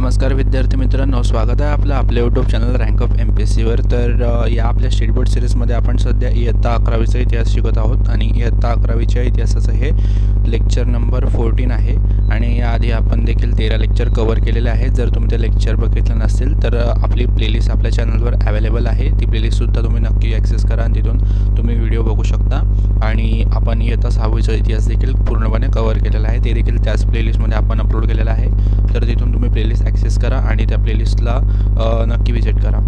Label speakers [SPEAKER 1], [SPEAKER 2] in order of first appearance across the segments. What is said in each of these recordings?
[SPEAKER 1] नमस्कार विद्यार्थी मित्रांनो स्वागत आहे आपलं आपल्या YouTube channel rank of M P S सीवर तर या आपल्या स्टेट बोर्ड सिरीजमध्ये आपण सध्या इयत्ता अकरावीचा इतिहास शिकत आहोत आणि इयत्ता अकरावीच्या इतिहासाचं हे लेक्चर नंबर फोर्टीन आहे. आणि याआधी आपण देखील तेरा लेक्चर कवर केलेले आहेत. जर तुम्ही ते लेक्चर बघितलं नसतील तर आपली प्लेलिस्ट आपल्या चॅनलवर अवेलेबल आहे. ती प्लेलिस्टसुद्धा तुम्ही नक्की ॲक्सेस करा आणि तिथून तुम्ही व्हिडिओ बघू शकता. आणि आपण इयत्ता सहावीचा इतिहास देखील पूर्णपणे कवर केलेला आहे. ते देखील त्याच प्लेलिस्टमध्ये आपण अपलोड केलेलं आहे. तर तिथून तुम्ही प्लेलिस्ट ॲक्सेस करा आणि त्या प्लेलिस्टला नक्की विजिट करा.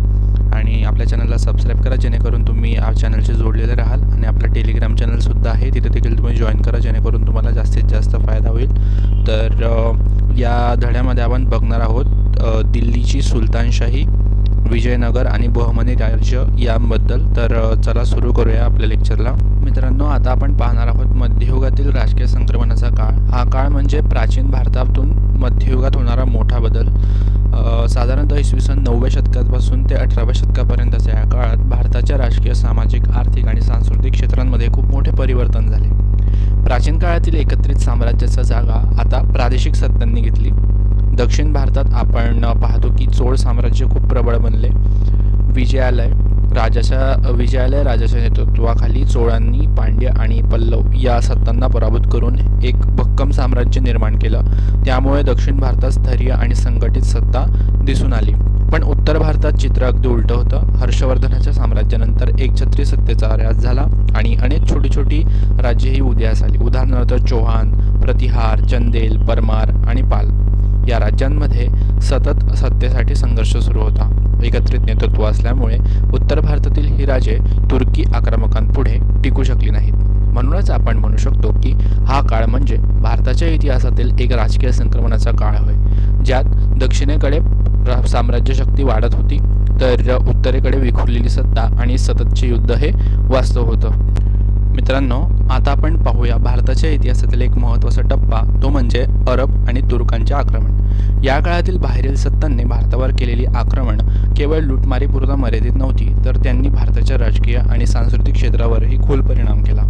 [SPEAKER 1] आणि आपल्या चॅनलला सबस्क्राईब करा जेणेकरून तुम्ही या चॅनलशी जोडलेले राहाल आणि आपलं टेलिग्राम चॅनलसुद्धा आहे. तिथे देखील तुम्ही जॉईन करा जेणेकरून तुम्हाला जास्तीत जास्त फायदा होईल. तर या धड्यामध्ये आपण बघणार आहोत दिल्लीची सुलतानशाही विजयनगर आणि बहमनी राज्य याबद्दल. तर चला सुरू करूया आपल्या लेक्चरला मित्रांनो आता आपण पाहणार आहोत मध्ययुगातील राजकीय संक्रमणाचा काळ. हा काळ म्हणजे प्राचीन भारतातून मध्ययुगात होणारा मोठा बदल. साधारणतः इसवी सन नवव्या शतकापासून ते अठराव्या शतकापर्यंतच्या या काळात भारताच्या राजकीय सामाजिक आर्थिक आणि सांस्कृतिक क्षेत्रांमध्ये खूप मोठे परिवर्तन झाले. प्राचीन काळातील एकत्रित साम्राज्याचा जागा आता प्रादेशिक सत्तांनी घेतली. दक्षिण भारतात आपण पाहतो की चोळ साम्राज्य खूप प्रबळ बनले. विजयालय राजाच्या विजयालय राजाच्या नेतृत्वाखाली चोळांनी पांड्य आणि पल्लव या सत्तांना पराभूत करून एक भक्कम साम्राज्य निर्माण केलं. त्यामुळे दक्षिण भारतात स्थैर्य आणि संघटित सत्ता दिसून आली. पण उत्तर भारतात चित्र अगदी उलटं होतं. हर्षवर्धनाच्या साम्राज्यानंतर एकछत्री सत्तेचा ऱ्यास झाला आणि अनेक छोटी छोटी राज्येही उदयास आली. उदाहरणार्थ चौहान प्रतिहार चंदेल परमार आणि पाल. या राज्यांमध्ये सतत सत्तेसाठी संघर्ष सुरू होता. एकत्रित नेतृत्व असल्यामुळे उत्तर भारतातील ही राजे तुर्की आक्रमकांपुढे टिकू शकली नाहीत. म्हणूनच आपण म्हणू शकतो की हा काळ म्हणजे भारताच्या इतिहासातील एक राजकीय संक्रमणाचा काळ होय ज्यात दक्षिणेकडे साम्राज्यशक्ती वाढत होती तर उत्तरेकडे विखुरलेली सत्ता आणि सततचे युद्ध हे वास्तव होतं. मित्रांनो आता आपण पाहूया भारताच्या इतिहासातील एक महत्त्वाचा टप्पा तो म्हणजे अरब आणि तुर्कांचे आक्रमण. या काळातील बाहेरील सत्तांनी भारतावर केलेली आक्रमण केवळ लुटमारीपुरता मर्यादित नव्हती तर त्यांनी भारताच्या राजकीय आणि सांस्कृतिक क्षेत्रावरही खोल परिणाम केला.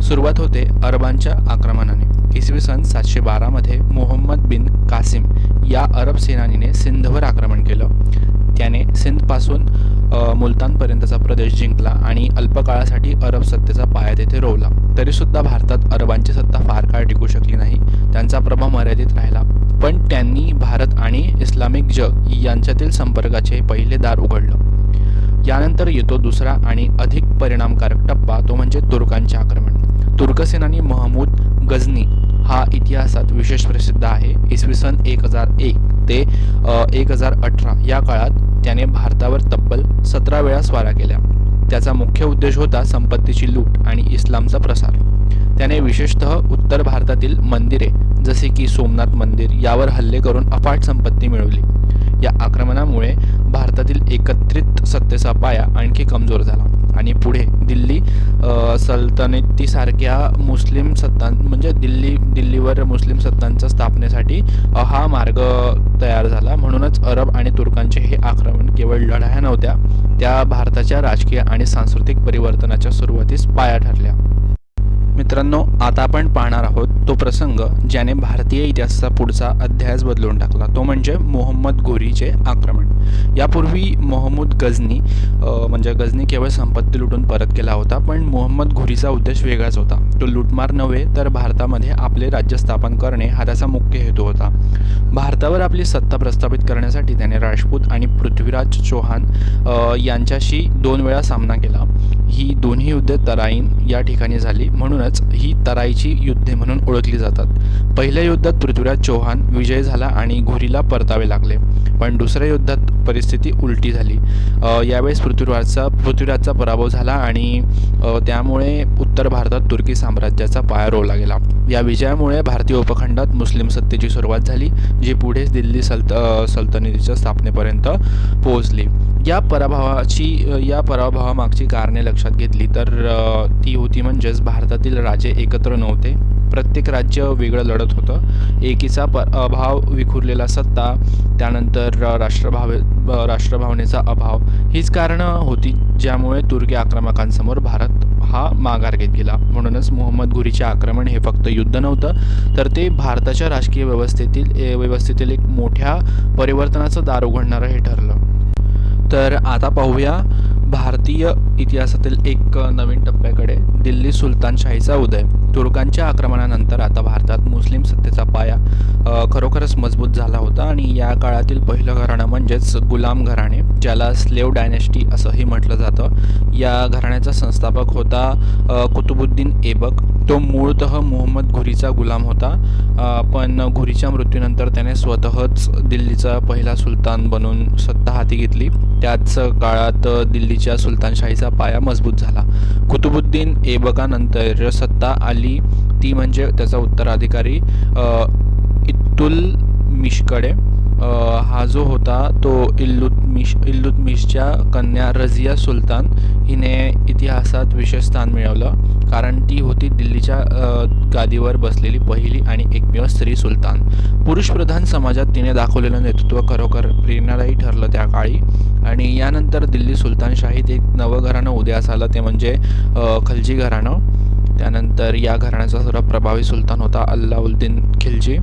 [SPEAKER 1] सुरुवात होते अरबांच्या आक्रमणाने. इसवी सन सातशे बारामध्ये मोहम्मद बिन कासिम या अरब सेनानीने सिंधवर आक्रमण केलं. त्याने सिंधपासून मुलतानपर्यंतचा प्रदेश जिंकला आणि अल्पकाळासाठी अरब सत्तेचा पाया तेथे रोवला. तरीसुद्धा भारतात अरबांची सत्ता फार काळ टिकू शकली नाही. त्यांचा प्रभाव मर्यादित राहिला. पण त्यांनी भारत आणि इस्लामिक जग यांच्यातील संपर्काचे पहिले दार उघडलं. यानंतर येतो दुसरा आणि अधिक परिणामकारक टप्पा तो म्हणजे तुर्कांचे आक्रमण. तुर्कसेनानी महमूद गझनी हा इतिहासात विशेष प्रसिद्ध आहे. इसवी सन एक हजार एक. ते एक हजार अठरा या काळात त्याने भारतावर तब्बल सतरा वेळा स्वारा केल्या. त्याचा मुख्य उद्देश होता संपत्तीची लूट आणि इस्लामचा प्रसार. त्याने विशेषतः उत्तर भारतातील मंदिरे जसे की सोमनाथ मंदिर यावर हल्ले करून अफाट संपत्ती मिळवली. या आक्रमणामुळे भारतातील एकत्रित सत्तेचा पाया आणखी कमजोर झाला. आणि पुढे दिल्ली सल्तनतीसारख्या मुस्लिम सत्तां म्हणजे दिल्ली दिल्लीवर मुस्लिम सत्तांच्या स्थापनेसाठी हा मार्ग तयार झाला. म्हणूनच अरब आणि तुर्कांचे हे आक्रमण केवळ लढाया नव्हत्या त्या भारताच्या राजकीय आणि सांस्कृतिक परिवर्तनाच्या सुरुवातीस पाया ठरल्या. मित्रांनो आता आपण पाहणार आहोत तो प्रसंग ज्याने भारतीय इतिहासाचा पुढचा अध्यायच बदलून टाकला. तो म्हणजे मोहम्मद घोरीचे आक्रमण. यापूर्वी मोहम्मद गझनी म्हणजे गझनी केवळ संपत्ती लुटून परत केला होता पण मोहम्मद घोरीचा उद्देश वेगळाच होता. तो लुटमार नव्हे तर भारतामध्ये आपले राज्य स्थापन करणे हा त्याचा मुख्य हेतू होता. भारतावर आपली सत्ता प्रस्थापित करण्यासाठी त्याने राजपूत आणि पृथ्वीराज चौहान यांच्याशी दोन वेळा सामना केला. ही दोन्ही युद्धे तराईन या ठिकाणी झाली. म्हणूनच ही तराईची युद्धे म्हणून ओळखली जातात. पहिल्या युद्धात पृथ्वीराज चौहान विजय झाला आणि घुरीला परतावे लागले. पण दुसऱ्या युद्धात परिस्थिती उलटी झाली. यावेळेस पृथ्वीराजचा पृथ्वीराजचा पराभव झाला आणि त्यामुळे उत्तर भारतात तुर्की साम्राज्याचा पाया रोवला गेला. या विजयामुळे भारतीय उपखंडात मुस्लिम सत्तेची सुरुवात झाली जी पुढे दिल्ली सल्त सल्तनतीच्या स्थापनेपर्यंत पोहोचली. या पराभवाची या पराभवामागची कारणे लक्षात घेतली तर ती होती म्हणजेच भारतातील राजे एकत्र नव्हते. प्रत्येक राज्य वेगळं लढत होतं. एकीचा प अभाव विखुरलेला सत्ता त्यानंतर राष्ट्रभावे राष्ट्रभावनेचा अभाव. हीच कारणं होती ज्यामुळे तुर्की आक्रमकांसमोर भारत हा माघार घेत गेला. म्हणूनच मोहम्मद घुरीचे आक्रमण हे फक्त युद्ध नव्हतं तर ते भारताच्या राजकीय व्यवस्थेतील ए, व्यवस्थेतील एक मोठ्या परिवर्तनाचं दार उघडणारं हे ठरलं. तर आता पाहूया भारतीय इतिहासातील एक नवीन टप्प्याकडे दिल्ली सुलतानशाहीचा उदय. तुर्कांच्या आक्रमणानंतर आता भारतात मुस्लिम सत्तेचा पाया खरोखरच मजबूत झाला होता आणि या काळातील पहिलं घराणं म्हणजेच गुलाम घराणे ज्याला स्लेव डायनेस्टी असंही म्हटलं जातं. या घराण्याचा संस्थापक होता कुतुबुद्दीन ऐबक. तो मूळतः मोहम्मद घुरीचा गुलाम होता. पण घुरीच्या मृत्यूनंतर त्याने स्वतःच दिल्लीचा पहिला सुलतान बनून सत्ता हाती घेतली. त्याच काळात दिल्लीच्या सुलतानशाहीचा पाया मजबूत झाला. कुतुबुद्दीन ऐबकानंतर सत्ता आली ती म्हणजे त्याचा उत्तराधिकारी इत्तुल मिशकडे. हा जो होता तो इल्लुतमिश इल्लुतमिशच्या कन्या रझिया सुलतान हिने इतिहासात विशेष स्थान मिळवलं. कारण ती होती दिल्लीच्या गादीवर बसलेली पहिली आणि एकमेव स्त्री सुलतान. पुरुषप्रधान समाजात तिने दाखवलेलं नेतृत्व खरोखर प्रेरणादायी ठरलं त्या काळी. आणि यानंतर दिल्ली सुलतानशाहीत एक नवं घराणं उदयास आलं ते म्हणजे खलजी घराणं त्यानंतर या घराण्याचा सर्वात प्रभावी सुलतान होता अल्लाउद्दीन खिलजी.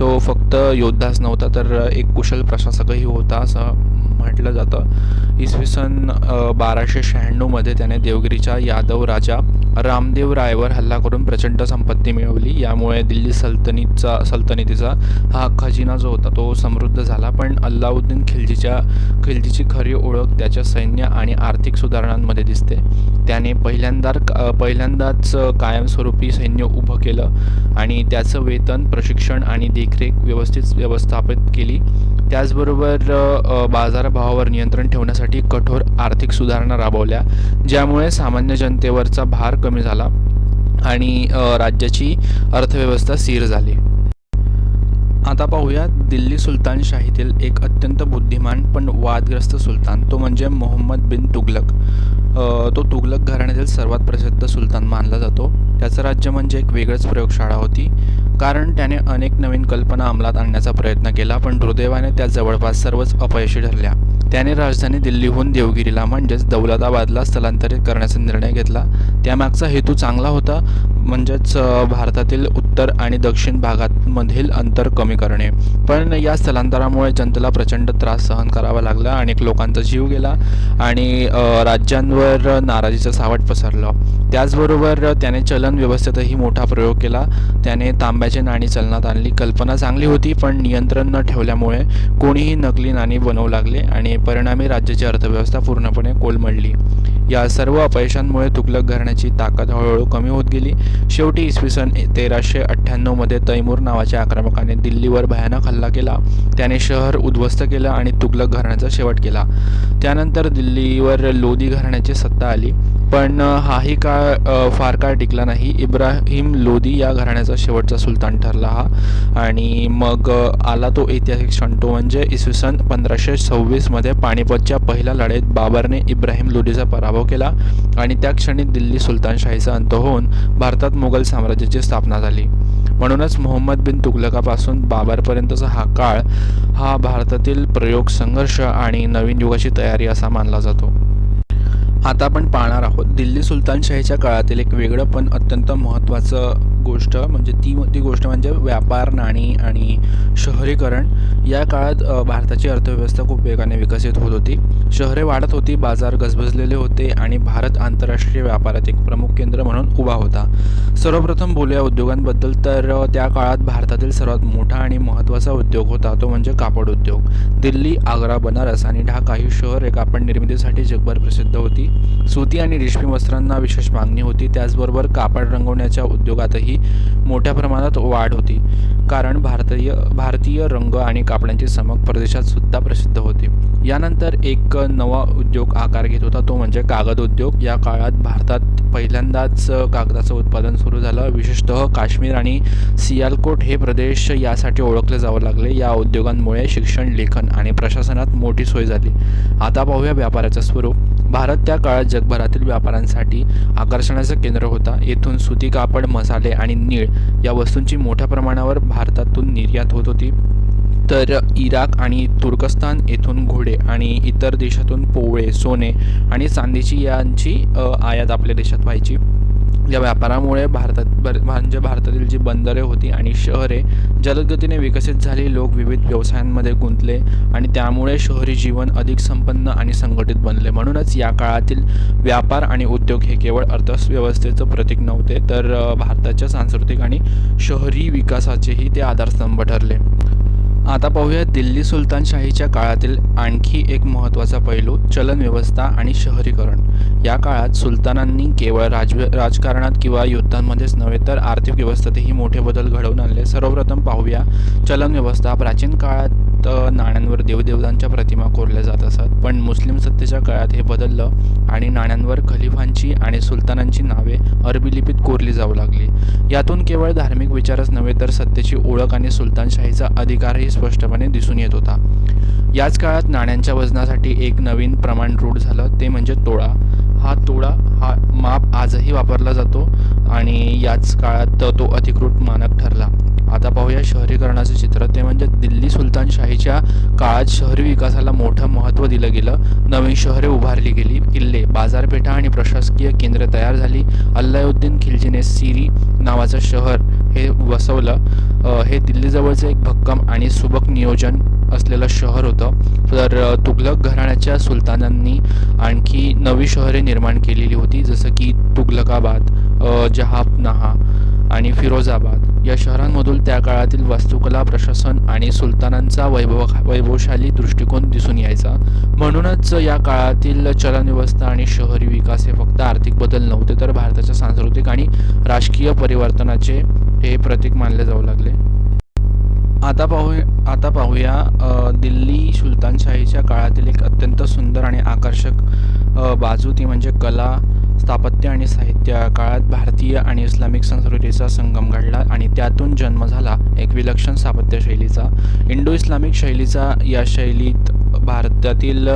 [SPEAKER 1] तो फक्त योद्धाच नव्हता तर एक कुशल प्रशासकही होता असं म्हटलं जातं. इसवी सन बाराशे शहाण्णवमध्ये त्याने देवगिरीच्या यादव राजा रामदेव रायवर हल्ला करून प्रचंड संपत्ती मिळवली. यामुळे दिल्ली सल्तनीचा सल्तनतीचा हा खजिना जो होता तो समृद्ध झाला. पण अल्लाउद्दीन खिलजीच्या खिलजीची खरी ओळख त्याच्या सैन्य आणि आर्थिक सुधारणांमध्ये दिसते. त्याने पहिल्यांदा पहिल्यांदाच कायमस्वरूपी सैन्य उभं केलं आणि त्याचं वेतन प्रशिक्षण आणि देखरेख व्यवस्थित व्यवस्थापित केली. त्याचबरोबर बाजार भावावर नियंत्रण ठेवण्यासाठी कठोर आर्थिक सुधारणा राबवल्या ज्यामुळे सामान्य जनतेवरचा भार कमी झाला आणि राज्याची अर्थव्यवस्था स्थिर झाली. आता पाहूया दिल्ली सुलतानशाहीतील एक अत्यंत बुद्धिमान पण वादग्रस्त सुलतान तो म्हणजे मोहम्मद बिन तुगलक. तो तुगलक घराण्यातील सर्वात प्रसिद्ध सुलतान मानला जातो. त्याचं राज्य म्हणजे एक वेगळंच प्रयोगशाळा होती. कारण त्याने अनेक नवीन कल्पना अंमलात आणण्याचा प्रयत्न केला पण दुर्दैवाने त्या जवळपास सर्वच अपयशी ठरल्या. त्याने राजधानी दिल्लीहून देवगिरीला म्हणजेच दौलताबादला स्थलांतरित करण्याचा निर्णय घेतला. त्यामागचा हेतू चांगला होता म्हणजेच भारतातील उत्तर आणि दक्षिण भागांमधील अंतर कमी करणे. पण या स्थलांतरामुळे जनतेला प्रचंड त्रास सहन करावा लागला अनेक लोकांचा जीव गेला आणि राज्यांवर नाराजीचं सावट पसरलं. त्याचबरोबर त्याने चलन व्यवस्थेतही मोठा प्रयोग केला. त्याने तांब्याची नाणी चलनात आणली. कल्पना चांगली होती पण नियंत्रण न ठेवल्यामुळे कोणीही नकली नाणी बनवू लागले आणि परिणामी राज्याची अर्थव्यवस्था पूर्णपणे कोलमडली. या सर्व अपयशांमुळे तुगलक घराण्याची ताकद हळूहळू कमी होत गेली. शेवटी इसवी सन तेराशे अठ्ठ्याण्णवमध्ये तैमूर नावाच्या आक्रमकाने दिल्लीवर भयानक हल्ला केला. त्याने शहर उद्ध्वस्त केलं आणि तुगलक घराण्याचा शेवट केला. त्यानंतर दिल्लीवर लोधी घराण्याची सत्ता आली. पण हाही काळ फार काळ टिकला नाही. इब्राहिम लोधी या घराण्याचा शेवटचा सुलतान ठरला हा. आणि मग आला तो ऐतिहासिक क्षण तो म्हणजे इसवी सन पंधराशे सव्वीसमध्ये पानिपतच्या पहिल्या लढाईत बाबरने इब्राहिम लोधीचा पराभव केला आणि त्या क्षणी दिल्ली सुलतानशाहीचा अंत होऊन भारतात मुघल साम्राज्याची स्थापना झाली. म्हणूनच मोहम्मद बिन तुगलकापासून बाबरपर्यंतचा हा काळ हा भारतातील प्रयोग संघर्ष आणि नवीन युगाची तयारी असा मानला जातो. आता आपण पाहणार आहोत. दिल्ली सुलतानशाहीच्या काळातील एक वेगळं पण अत्यंत महत्त्वाचं गोष्ट म्हणजे ती ती गोष्ट म्हणजे व्यापार नाणी आणि शहरीकरण. या काळात भारताची अर्थव्यवस्था खूप वेगाने विकसित होत होती. शहरे वाढत होती बाजार गजबजलेले होते आणि भारत आंतरराष्ट्रीय व्यापारात एक प्रमुख केंद्र म्हणून उभा होता. सर्वप्रथम बोलूया उद्योगांबद्दल तर त्या काळात भारतातील सर्वात मोठा आणि महत्त्वाचा उद्योग होता तो म्हणजे कापड उद्योग. दिल्ली आग्रा बनारस आणि ढाका ही शहरे कापड निर्मितीसाठी जगभर प्रसिद्ध होती. सुती आणि रेशमी वस्त्रांना विशेष मागणी होती. त्याचबरोबर कापड रंगवण्याच्या उद्योगातही मोठ्या प्रमाणात वाढ होती. कारण भारतीय भारतीय रंग आणि कापडांची चमक परदेशात सुद्धा प्रसिद्ध होते. यानंतर एक नवा उद्योग आकार घेत होता. तो म्हणजे कागद उद्योग. या काळात भारतात पहिल्यांदाच कागदाचं उत्पादन सुरू झालं. विशेषतः काश्मीर आणि सियालकोट हे प्रदेश यासाठी ओळखले जावं लागले. या उद्योगांमुळे शिक्षण लेखन आणि प्रशासनात मोठी सोय झाली. आता पाहूया व्यापाराचं स्वरूप. भारत त्या काळात जगभरातील व्यापाऱ्यांसाठी आकर्षणाचं केंद्र होता. येथून सुती कापड मसाले आणि नीळ या वस्तूंची मोठ्या प्रमाणावर भारतातून निर्यात होत होती. तर इराक आणि तुर्कस्तान येथून घोडे आणि इतर देशातून पोवळे सोने आणि चांदीची यांची आयात आपल्या देशात व्हायची. या व्यापारामुळे भारतात भर म्हणजे भारतातील जी बंदरे होती आणि शहरे जलदगतीने विकसित झाली लोक विविध व्यवसायांमध्ये गुंतले आणि त्यामुळे शहरी जीवन अधिक संपन्न आणि संघटित बनले. म्हणूनच या काळातील व्यापार आणि उद्योग हे केवळ अर्थव्यवस्थेचं प्रतीक नव्हते तर भारताच्या सांस्कृतिक आणि शहरी विकासाचेही ते आधारस्तंभ ठरले. आता पाहूया दिल्ली सुलतानशाहीच्या काळातील आणखी एक महत्त्वाचा पैलू चलन व्यवस्था आणि शहरीकरण. या काळात सुलतानांनी केवळ राज राजकारणात किंवा युद्धांमध्येच नव्हे तर आर्थिक व्यवस्थेतही मोठे बदल घडवून आणले. सर्वप्रथम पाहूया चलन व्यवस्था प्राचीन काळात अ, नाण्यांवर देवदेवतांच्या प्रतिमा कोरल्या जात असत. पण मुस्लिम सत्तेच्या काळात हे बदललं आणि नाण्यांवर खलिफांची आणि सुलतानांची नावे अरबी लिपीत कोरली जाऊ लागली. यातून केवळ धार्मिक विचारच नव्हे तर सत्तेची ओळख आणि सुलतानशाहीचा अधिकारही स्पष्टपणे दिसून येत होता. याच काळात नाण्यांच्या वजनासाठी एक नवीन प्रमाण रूढ झालं ते म्हणजे तोळा. हा तोळा हा माप आजही वापरला जातो आणि याच काळात तो अधिकृत मानक ठरला. आता पाहूया शहरीकरणाचं चित्र. ते म्हणजे दिल्ली सुलतानशाहीच्या काळात शहरी विकासाला मोठं महत्त्व दिलं गेलं. नवीन शहरे उभारली गेली. किल्ले बाजारपेठा आणि प्रशासकीय केंद्र तयार झाली. अल्लाउद्दीन खिलजीने सिरी नावाचं शहर हे वसवलं. हे दिल्लीजवळचं एक भक्कम आणि सुबक नियोजन असलेलं शहर होतं. तर तुघलक घराण्याच्या सुलतानांनी आणखी नवी शहरे निर्माण केलेली होती. जसं की तुघलकाबाद जहापनाहा आणि फिरोजाबाद. या शहरांमधून त्या काळातील वास्तुकला प्रशासन आणि सुलतानांचा वैभव वैभवशाली दृष्टिकोन दिसून यायचा. म्हणूनच या काळातील चलनव्यवस्था आणि शहरी विकास हे फक्त आर्थिक बदल नव्हते तर भारताच्या सांस्कृतिक आणि राजकीय परिवर्तनाचे हे प्रतीक मानले जाऊ लागले. आता पाहू आता पाहूया दिल्ली सुलतानशाहीच्या काळातील एक अत्यंत सुंदर आणि आकर्षक बाजू ती म्हणजे कला स्थापत्य आणि साहित्य काळात भारतीय आणि इस्लामिक संस्कृतीचा संगम घडला आणि त्यातून जन्म झाला एक विलक्षण स्थापत्य शैलीचा. इंडो इस्लामिक शैलीचा या शैलीत भारतातील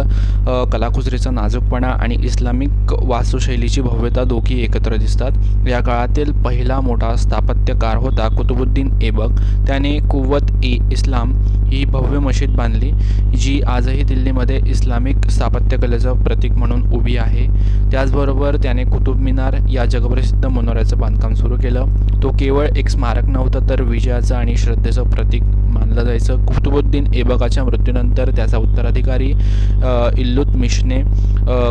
[SPEAKER 1] कलाकुसरीचा नाजूकपणा आणि इस्लामिक वास्तुशैलीची भव्यता दोघी एकत्र दिसतात. या काळातील पहिला मोठा स्थापत्यकार होता कुतुबुद्दीन ऐबक. त्याने कुवत ए इस्लाम ही भव्य मशीद बांधली जी आजही दिल्लीमध्ये इस्लामिक स्थापत्यकलेचं प्रतीक म्हणून उभी आहे. त्याचबरोबर त्याने कुतुब मिनार या जगप्रसिद्ध मनोऱ्याचं बांधकाम सुरू केलं. तो केवळ एक स्मारक नव्हतं तर विजयाचं आणि श्रद्धेचं प्रतीक मानलं जायचं. कुतुबुद्दीन ऐबकाच्या मृत्यूनंतर त्याचा उत्तराधिकारी इल्लुत इल्लुतमिशने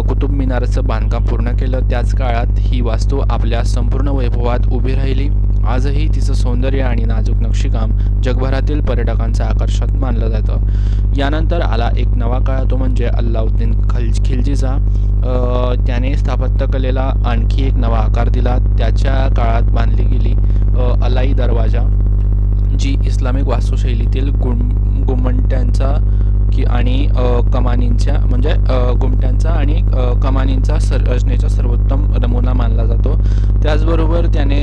[SPEAKER 1] कुतुब मिनारचं बांधकाम पूर्ण केलं. त्याच काळात ही वास्तू आपल्या संपूर्ण वैभवात उभी राहिली. आजही तिचं सौंदर्य आणि नाजूक नक्षीकाम जगभरातील पर्यटकांचं आकर्षण मानलं जातं. यानंतर आला एक नवा काळ तो म्हणजे अल्लाउद्दीन खल खिलजीचा. त्याने स्थापत्यकलेला आणखी एक नवा आकार दिला. त्याच्या काळात बांधली गेली अलाई दरवाजा जी इस्लामिक वास्तुशैलीतील गुम गुमंट्यांचा की आणि कमानींच्या म्हणजे गुमट्यांचा आणि कमानींचा सर रचनेचा सर्वोत्तम नमुना मानला जातो. त्याचबरोबर त्याने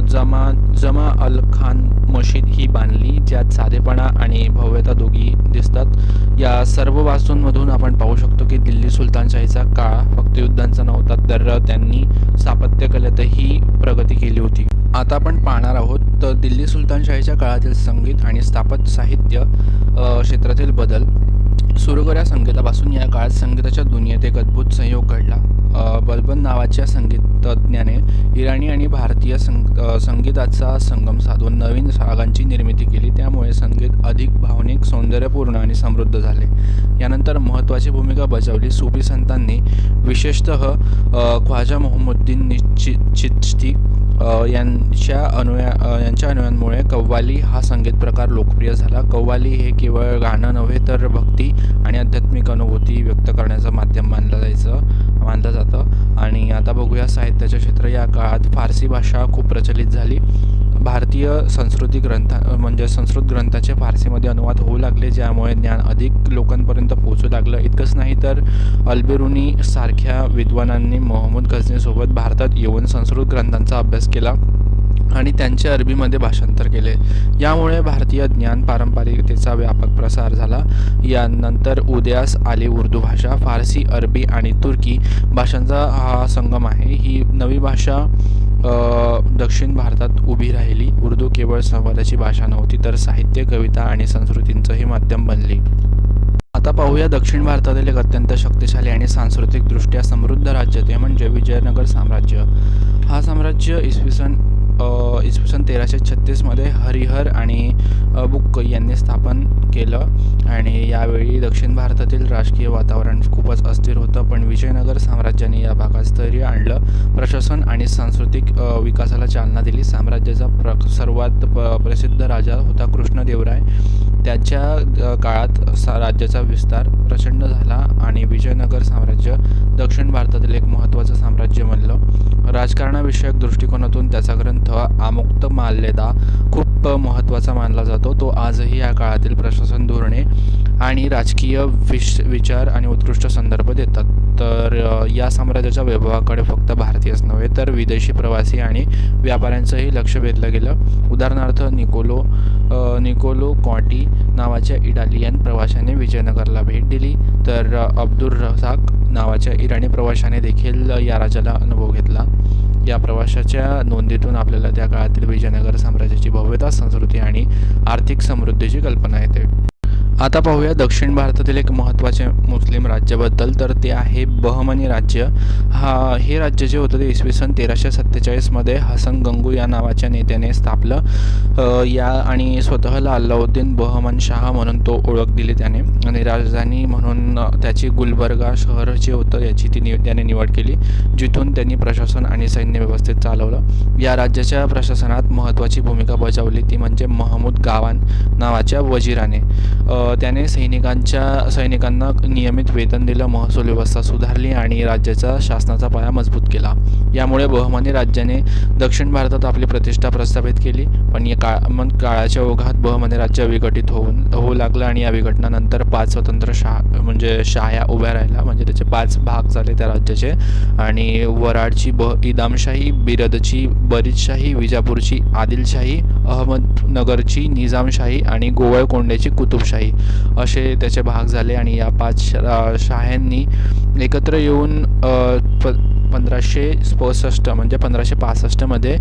[SPEAKER 1] जमा जमा अल खान मशीद ही बांधली ज्यात साधेपणा आणि भव्यता दोघी दिसतात. या सर्व वास्तूंमधून आपण पाहू शकतो की दिल्ली सुलतानशाहीचा काळ फक्त युद्धांचा नव्हता तर त्यांनी स्थापत्यकलेतही प्रगती केली होती. आता आपण पाहणार आहोत तर दिल्ली सुलतानशाहीच्या काळातील संगीत आणि स्थापत्य साहित्य क्षेत्रातील बदल. सुरू संगीतापासून या काळात संगीताच्या दुनियेत एक अद्भुत संयोग घडला. बलबन नावाच्या संगीतज्ञाने इराणी आणि भारतीय संग संगीताचा संगम साधून नवीन रागांची निर्मिती केली. त्यामुळे संगीत अधिक भावनिक सौंदर्यपूर्ण आणि समृद्ध झाले. यानंतर महत्त्वाची भूमिका बजावली. सुफी संतांनी विशेषतः ख्वाजा मोहम्मद्दीन निश्चि चिश्ती यांच्या अनुया यांच्या अनुयांमुळे कव्वाली हा संगीत प्रकार लोकप्रिय झाला. कव्वाली हे केवळ गाणं नव्हे तर भक्ती आणि आध्यात्मिक अनुभूती व्यक्त करण्याचं माध्यम मानलं जायचं मानलं जातं. आणि आता बघूया साहित्याचे क्षेत्र या काळात फारसी भाषा खूप प्रचलित झाली. भारतीय संस्कृती ग्रंथ म्हणजे संस्कृत ग्रंथाचे फारसीमध्ये अनुवाद होऊ लागले ज्यामुळे ज्ञान अधिक लोकांपर्यंत पोहोचू लागलं. इतकंच नाही तर अल्बेरुनी सारख्या विद्वानांनी मोहम्मद गझनीसोबत भारतात येऊन संस्कृत ग्रंथांचा अभ्यास केला. आणि त्यांचे अरबीमध्ये भाषांतर केले. यामुळे भारतीय ज्ञान पारंपरिकतेचा व्यापक प्रसार झाला. यानंतर उदयास आली उर्दू भाषा फारसी अरबी आणि तुर्की भाषांचा हा संगम आहे. ही नवी भाषा दक्षिण भारतात उभी राहिली. उर्दू केवळ संवादाची भाषा नव्हती तर साहित्य कविता आणि संस्कृतींचंही माध्यम बनली. आता पाहूया दक्षिण भारतातील एक अत्यंत शक्तिशाली आणि सांस्कृतिकदृष्ट्या समृद्ध राज्य ते म्हणजे विजयनगर साम्राज्य. हा साम्राज्य इसवी सन इसवी सन तेराशे छत्तीसमध्ये हरिहर आणि बुक्क यांनी स्थापन केलं. आणि यावेळी दक्षिण भारतातील राजकीय वातावरण खूपच अस्थिर होतं पण विजयनगर साम्राज्याने या भागात स्थैर्य आणलं. प्रशासन आणि सांस्कृतिक विकासाला चालना दिली. साम्राज्याचा प्र सर्वात प प्रसिद्ध राजा होता कृष्णदेवराय. त्याच्या काळात सा राज्याचा विस्तार प्रचंड झाला आणि विजयनगर साम्राज्य दक्षिण भारतातील एक महत्त्वाचं साम्राज्य बनलं. राजकारणाविषयक दृष्टिकोनातून त्याचा ग्रंथ आमुक्त माल्यदा खूप महत्त्वाचा मानला जातो. तो आजही या काळातील प्रशासन धोरणे आणि राजकीय विश विचार आणि उत्कृष्ट संदर्भ देतात. तर या साम्राज्याच्या वैभवाकडे फक्त भारतीयच नव्हे तर विदेशी प्रवासी आणि व्यापाऱ्यांचंही लक्ष वेधलं गेलं. उदाहरणार्थ निकोलो निकोलो कॉटी नावाच्या इटालियन प्रवाशाने विजयनगरला भेट दिली. तर अब्दुल रझाक नावाच्या इराणी प्रवाशाने देखील या राजाला अनुभव घेतला. या प्रवाशाच्या नोंदीतून आपल्याला त्या काळातील विजयनगर साम्राज्याची भव्यता संस्कृती आणि आर्थिक समृद्धीची कल्पना येते. आता पाहूया दक्षिण भारतातील एक महत्त्वाचे मुस्लिम राज्याबद्दल. तर ते आहे बहमनी राज्य. हा हे राज्य जे होतं ते इसवी सन तेराशे सत्तेचाळीसमध्ये हसन गंगू या नावाच्या नेत्याने स्थापलं. या आणि स्वतःला अल्लाउद्दीन बहमन शाह म्हणून तो ओळख दिली त्याने. आणि राजधानी म्हणून त्याची गुलबर्गा शहर जे होतं याची ती नि त्याने निवड केली जिथून त्यांनी प्रशासन आणि सैन्य व्यवस्थित चालवलं. या राज्याच्या प्रशासनात महत्त्वाची भूमिका बजावली ती म्हणजे महमूद गावान नावाच्या वजिराने. त्याने सैनिकांच्या सैनिकांना नियमित वेतन दिलं महसूल व्यवस्था सुधारली आणि राज्याचा शासनाचा पाया मजबूत केला. यामुळे बहमनी राज्याने दक्षिण भारतात आपली प्रतिष्ठा प्रस्थापित केली पण या काळ मग काळाच्या ओघात बहमनी राज्य विघटित होऊन होऊ लागलं आणि या विघटनानंतर पाच स्वतंत्र शाह म्हणजे शाया उभ्या राहिल्या म्हणजे त्याचे पाच भाग झाले त्या राज्याचे. आणि वराडची ब इदामशाही बिरदची बरीदशाही विजापूरची आदिलशाही अहमदनगरची निजामशाही आणि गोवळकोंड्याची कुतुबशाही. असे त्याचे भाग झाले आणि या पाच शाह्यांनी एकत्र येऊन प पंधराशे पासष्ट म्हणजे पंधराशे पासष्टमध्ये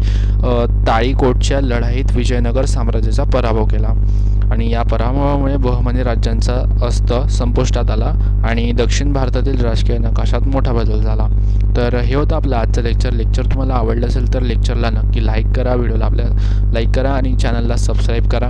[SPEAKER 1] ताळीकोटच्या लढाईत विजयनगर साम्राज्याचा पराभव केला. आणि या पराभवामुळे बहमनी राज्यांचा अस्त संपुष्टात आला आणि दक्षिण भारतातील राजकीय नकाशात मोठा बदल झाला. तर हे होतं आपलं आजचं लेक्चर. लेक्चर तुम्हाला आवडलं असेल तर लेक्चरला नक्की लाईक करा. व्हिडिओला आपल्या लाईक करा आणि चॅनलला सबस्क्राईब करा.